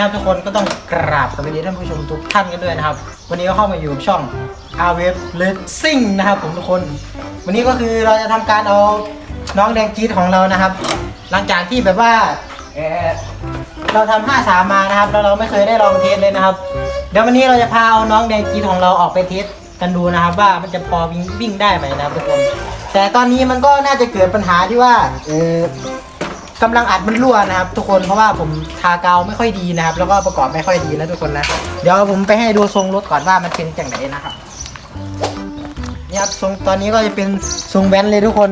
คนะครับทุกคนก็ต้องกราบสวัสดีท่านผู้ชมทุกท่านกันด้วยนะครับ วันนี้ก็เข้ามาอยู่กับช่อง r w e b Racing นะครับผมทุกคน วันนี้ก็คือเราจะทำการเอาน้องแดงจี๊ดของเรานะครับ หลังจากที่แบบว่าเอ่อเราทำห้าสามมานะครับแล้วเราไม่เคยได้ลองเทสเลยนะครับ เดี๋ยววันนี้เราจะพาเอาน้องแดงจี๊ดของเราออกไปเทสกันดูนะครับ ว่ามันจะพอวิ่งวิ่งได้ไหมนะครับทุกคน แต่ตอนนี้มันก็น่าจะเกิดปัญหาที่ว่าเออ กำลังอัดมันรั่วนะครับ ทุกคนเพราะว่าผมทากาวไม่ค่อยดีนะครับ แล้วก็ประกอบไม่ค่อยดีนะทุกคนนะเดี๋ยวผมไปให้ดูทรงรถก่อนว่ามันเป็นจังไหนนะครับนี่ครับทรงตอนนี้ก็จะเป็นทรงแว้นเลยทุกคน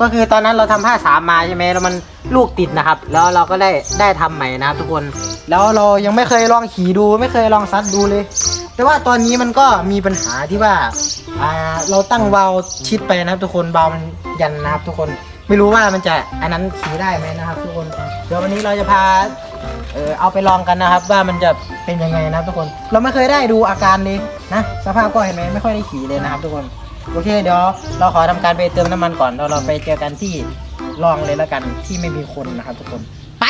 ก็คือตอนนั้นเราทำผ้าสามมาใช่ไหมแล้วมันลูกติดนะครับ แล้วเราก็ได้ได้ทำใหม่นะครับทุกคน แล้วเรายังไม่เคยลองขี่ดู ไม่เคยลองซัดดูเลย แต่ว่าตอนนี้มันก็มีปัญหาที่ว่าอ่าเราตั้งวาล์วชิดไปนะครับทุกคนวาล์วมันยันนะครับทุกคน ไม่รู้ว่ามันจะอันนั้นขี่ได้ไหมนะครับ ทุกคน เดี๋ยววันนี้เราจะพาเออเอาไปลองกันนะครับ ว่ามันจะเป็นยังไงนะครับทุกคน เราไม่เคยได้ดูอาการเลยนะสภาพก็เห็นไหมไม่ค่อยได้ขี่เลยนะครับ ทุกคนโอเคเดี๋ยวเราขอทำการไปเติมน้ำมันก่อนเราเราไปเจอกันที่ลองเลยแล้วกันที่ไม่มีคนนะครับ ทุกคนไป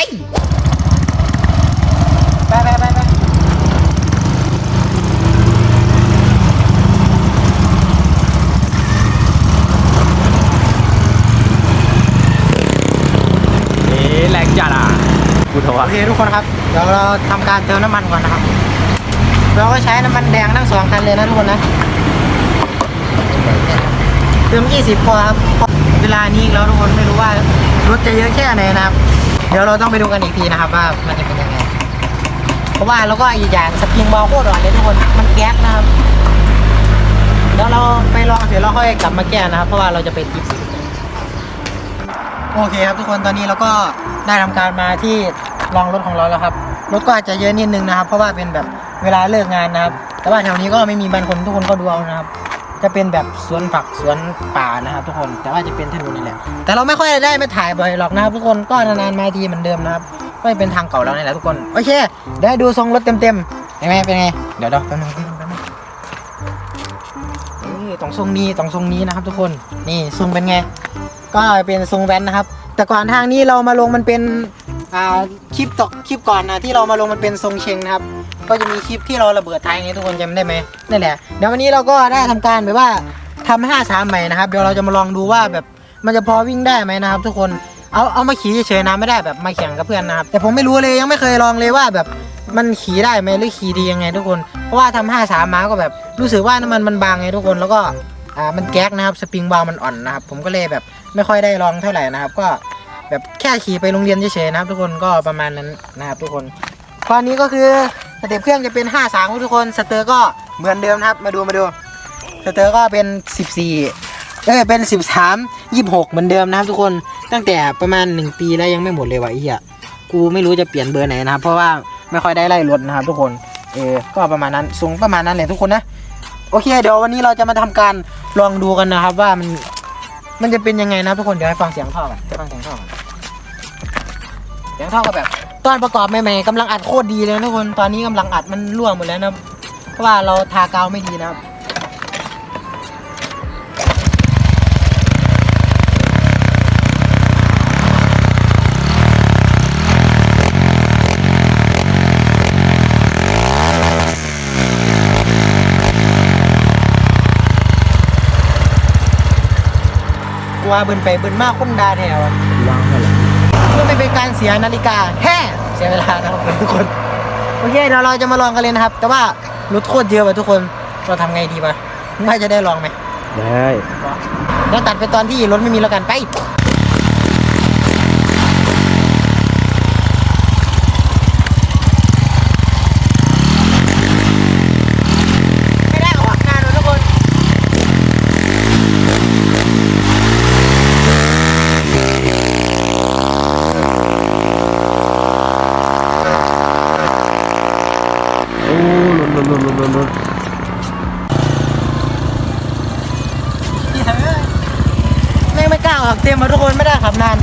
ไปไปไป เอ๊ะแร งจัดอะกูโทรโอเคทุกคนครับเดี๋ยวเราทำการเติมน้ำมันก่อนนะครับ เราก็ใช้น้ำมันแดงทั้งสองคันเลยนะทุกคนนะเติม 20พอครับเพราะเวลานี้อีกแล้วทุกคนไม่รู้ว่ารถจะเยอะแค่ไหนนะครับ เดี๋ยวเราต้องไปดูกันอีกทีนะครับว่ามันจะเป็นยังไง เพราะว่าเราก็อีกอย่างสปริงบอลโคตรอ่อนเลยทุกคนมันแก๊สนะครับแล้วเราไปลองเสร็จแล้วค่อยกลับมาแก้นะครับ เพราะว่าเราจะไปติด โอเคครับทุกคนตอนนี้เราก็ได้ทำการมาที่ลองรถของเราแล้วครับ รถก็อาจจะเยอะนิดนึงนะครับ เพราะว่าเป็นแบบเวลาเลิกงานนะครับ แต่ว่าแถวนี้ก็ไม่มีบ้านคนทุกคนก็ดูเอานะครับ จะเป็นแบบสวนผักสวนป่านะครับ ทุกคนแต่ว่าจะเป็นถนนนี่แหละแต่เราไม่ค่อยได้ไม่ถ่ายบ่อยหรอกนะครับ ทุกคนก็นานๆมาทีเหมือนเดิมนะครับก็เป็นทางเก่าเรานี่แหละทุกคนโอเคเดี๋ยวให้ดูทรงรถเต็มๆเห็นไหมเป็นไงเดี๋ยวเดี๋ยวแป๊บนึงแป๊บนึงแป๊บนึงนี่ตรงทรงนี้ตรงทรงนี้นะครับ ทุกคนนี่ทรงเป็นไง ก็เป็นทรงแว้นนะครับ แต่ก่อนทางนี้เรามาลงมันเป็นคลิปตกคลิปก่อนนะที่เรามาลงมันเป็นทรงเชงนะครับ ก็จะมีคลิปที่เราระเบิดท้ายไงทุกคนจำได้ไหมนั่นแหละเดี๋ยววันนี้เราก็ได้ทำการแบบว่าทำห้าสามใหม่นะครับเดี๋ยวเราจะมาลองดูว่าแบบมันจะพอวิ่งได้ไหมนะครับ ทุกคนเอาเอามาขี่เฉยๆนะไม่ได้แบบมาแข่งกับเพื่อนนะครับ แต่ผมไม่รู้เลยยังไม่เคยลองเลยว่าแบบมันขี่ได้ไหมหรือขี่ดียังไง ทุกคนเพราะว่าทำห้าสามมาก็แบบรู้สึกว่าน้ำมันมันบางไงทุกคนแล้วก็ อ่ามันแก๊กนะครับสปริงบาร์มันอ่อนนะครับ ผมก็เลยแบบไม่ค่อยได้ลองเท่าไหร่นะครับ ก็แบบแค่ขี่ไปโรงเรียนเฉยๆนะครับ ทุกคนก็ประมาณนั้นนะครับ ทุกคนตอนนี้ก็คือสเต็ปเครื่องจะเป็น5 3ทุกคนสเตอร์ก็เหมือนเดิมนะครับ มาดูมาดูสเตอร์ก็เป็น 14เอ้ยเป็น 13 26 เหมือนเดิมนะครับ ทุกคนตั้งแต่ประมาณ 1 ปีแล้วยังไม่หมดเลยวะไอ้เหี้ยกูไม่รู้จะเปลี่ยนเบอร์ไหนนะครับ เพราะว่าไม่ค่อยได้ไล่รถนะครับ ทุกคนเออก็ประมาณนั้นสูงประมาณนั้นแหละทุกคนนะ โอเค เดี๋ยววันนี้เราจะมาทำการลองดูกันนะครับ ว่ามันมันจะเป็นยังไงนะทุกคนเดี๋ยวให้ฟังเสียงท่อกันฟังเสียงท่อกันเสียงท่อก็แบบ ตอนประกอบใหม่ๆกำลังอัดโคตรดีเลยนะทุกคนตอนนี้กำลังอัดมันรั่วหมดแล้วนะเพราะว่าเราทากาวไม่ดีนะครับ กลัวเบินไปเบินมากคนดาแถวอะวางเลยเพื่อไม่เป็นการเสียนาฬิกาแฮ่เสียเวลานะครับทุกคนโอเคเดี๋ยวเราจะมาลองกันเลยนะครับ แต่ว่ารถโคตรเยอะว่ะทุกคนเราทำไงดีวะน่าจะได้ลองไหมได้แล้วตัดไปตอนที่รถไม่มีแล้วกันไป ต็มมาทุกคนไม่ได้ขับนาน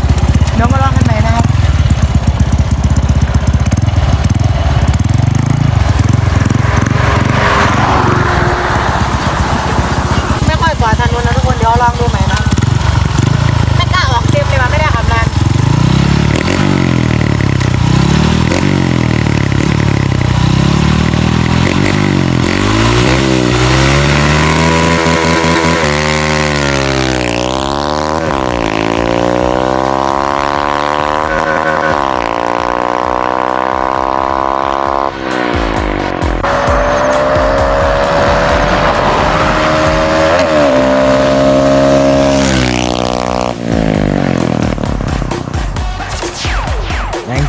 เดี๋ยวมาลองกันใหม่นะครับไม่ค่อยกว่าทันนนะทุกคนเดี๋ยวลองดู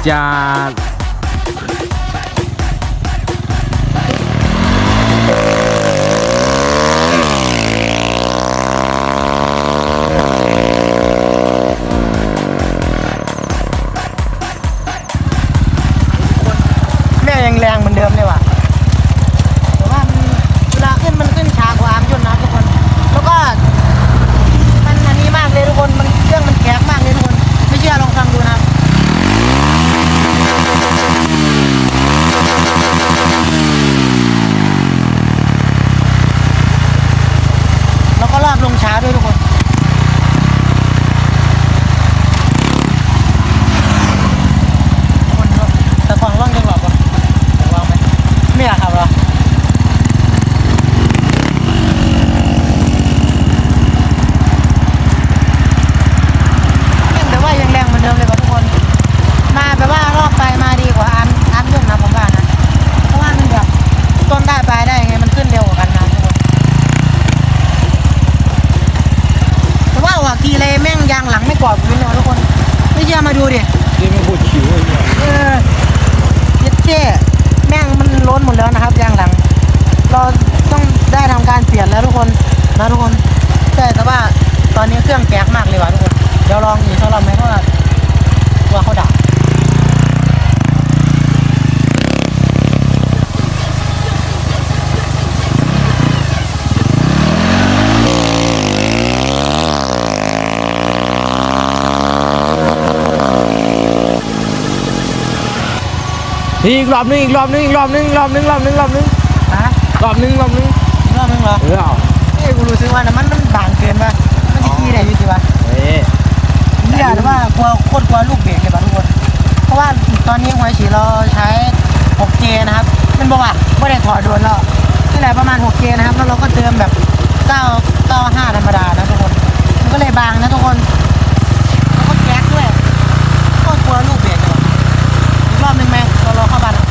จัดแม่ยังแรงเหมือนเดิมเลยว่ะแต่ว่ามันเวลาขึ้นมันขึ้นช้ากว่าอาร์มยนต์นะทุกคน แล้วก็ มันอันนี้มากเลยทุกคน มันเครื่องมันแข็งมากเลยทุกคน ไม่เชื่อลองฟังดูนะครับ แล้วก็รอบลงช้าด้วยทุกคน คนเนอะแต่ฟังร่องยังหลับอะวางไหมไม่อยากขับเหรอแต่ว่ายังแรงเหมือนเดิมเลยว่ะทุกคน มาแบบว่ารอบไปมาดีกว่าอันอันยนต์นะผมว่านะ เพราะว่ามันแบบต้นได้ปลายได้ไงมันขึ้นเร็วกว่ากันนะทุกคน แต่ว่าออกทีเลยแม่งยาง หลังไม่กรอบพื้นเลยวะทุกคนไม่เชื่อมาดูดินี่มันพูดชิวเลยเนี่ยเออเย็ดเจ๊แม่งมันล้นหมดแล้วนะครับยางหลัง เราต้องได้ทำการเปลี่ยนแล้วทุกคนนะทุกคนใช่แต่ว่าตอนนี้เครื่องแก๊กมากเลยว่ะทุกคนเดี๋ยวลองอีกสักรอบไหมเพราะว่าตัวเขาดับ นี่อีกรอบนึงอีกรอบนึงอีกรอบนึงอีกรอบนึงรอบนึงรอบนึงฮะรอบนึงรอบนึงอีกรอบนึงเหรอเออเอาเอ้ยกูรู้สึกว่าน้ำมันมันบางเกินป่ะมันจะขี้ได้อยู่สิวะเอ้ยเนี่ยแต่ว่ากลัวโคตรกลัวลูกเบรกเลยป่ะทุกคน เพราะว่าตอนนี้หัวฉีดเราใช้ 6K นะครับ มันบอกว่าไม่ได้ถอดโดนแล้วนี่แหละประมาณ 6K นะครับ แล้วเราก็เติมแบบ9 95ธรรมดานะทุกคน มันก็เลยบางนะทุกคน แล้วก็แก๊กด้วยโคตรกลัวลูกเบรกเลยว่ะอีกรอบหนึงไหมเรารอเข้าบ้านอะ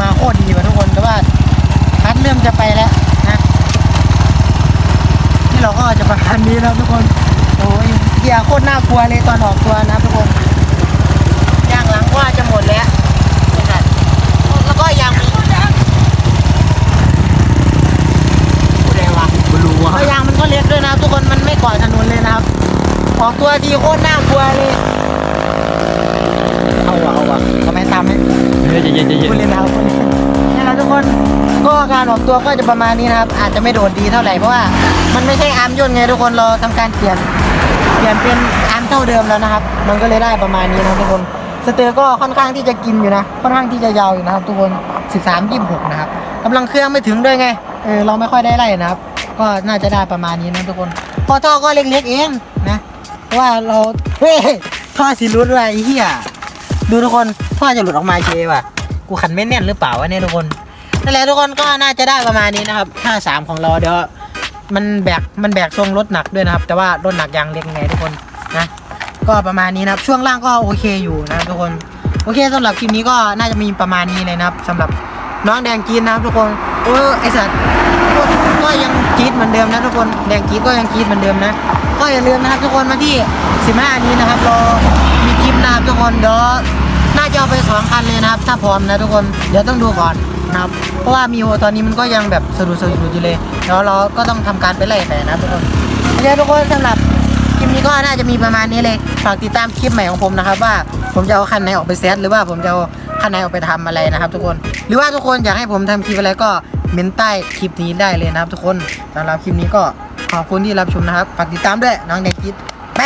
มาโคตรดีว่ะทุกคน แต่ว่าคัดเริ่มจะไปแล้วนะ ที่เราก็จะประคันนี้นะครับทุกคน โอ้ยเกียร์โคตรน่ากลัวเลยตอนออกตัวนะครับทุกคนยางหลังว่าจะหมดแล้วนะครับแล้วก็ยางมีพูดอะไรวะ ไม่รู้ว่า แล้วยางมันก็เล็กด้วยนะครับทุกคน มันไม่ก่อถนนเลยนะครับ ออกตัวทีโคตรน่ากลัวเลย เอาวะเอาวะทำไมตามไหม เฮ้ยใจเย็นใจเย็น พูดเล่นนะครับพูดเล่นนี่แหละทุกคนก็การออก ตัวก็จะประมาณนี้นะครับ อาจจะไม่โดดดีเท่าไหร่เพราะว่ามันไม่ใช่อาร์มย่นไงทุกคนเราทำการเปลี่ยนเปลี่ยนเป็นอาร์มเท่าเดิมแล้วนะครับ มันก็เลยได้ประมาณนี้นะทุกคนสเตอร์ก็ค่อนข้างที่จะกินอยู่นะค่อนข้างที่จะยาวอยู่นะครับ ทุกคน 13 26 นะครับกำลังเครื่องไม่ถึงด้วยไงเออเราไม่ค่อยได้ไล่นะครับ ก็น่าจะได้ประมาณนี้นะทุกคนพอท่อก็เล็กๆเองนะเพราะว่าเราเฮ้ท่อสีรุดด้วยไอ้เหี้ยดูทุกคนพ่อจะหลุดออกมาเชว่ะกูขันไม่แน่นหรือเปล่าวะเนี่ยทุกคน นั่นแหละทุกคนก็น่าจะได้ประมาณนี้นะครับ 53 ของเราเดี๋ยวมันแบกมันแบกทรงรถหนักด้วยนะครับ แต่ว่ารถหนักยางเล็กไงทุกคนนะก็ประมาณนี้นะครับ ช่วงล่างก็โอเคอยู่นะครับทุกคนโอเคสำหรับคลิปนี้ก็น่าจะมีประมาณนี้เลยนะครับสำหรับน้องแดงกีนนะครับทุกคนโอ้ไอสัตว์ก็ยังกรีดเหมือนเดิมนะทุกคนแดงกรีดก็ยังกรีดเหมือนเดิมนะ ก็อย่าลืมนะครับทุกคนมาที่ 15 นี้นะครับรอมีคลิปนะครับทุกคนเดี๋ยว น่าจะเอาไปสองคันเลยนะครับ ถ้าพร้อมนะทุกคนเดี๋ยวต้องดูก่อนนะครับ เพราะว่ามีโอตอนนี้มันก็ยังแบบสะดุดสะดุดอยู่เลยเดี๋ยวเราก็ต้องทำการไปไล่แต่นะทุกคนโอเคทุกคนสำหรับคลิปนี้ก็น่าจะมีประมาณนี้เลยฝากติดตามคลิปใหม่ของผมนะครับว่าผมจะเอาคันไหนออกไปเซตหรือว่าผมจะเอาคันไหนออกไปทำอะไรนะครับ ทุกคน หรือว่าทุกคนอยากให้ผมทำคลิปอะไรก็เมนใต้คลิปนี้ได้เลยนะครับ ทุกคนสำหรับคลิปนี้ก็ขอบคุณที่รับชมนะครับฝากติดตามด้วยน้องเด็กคิดไป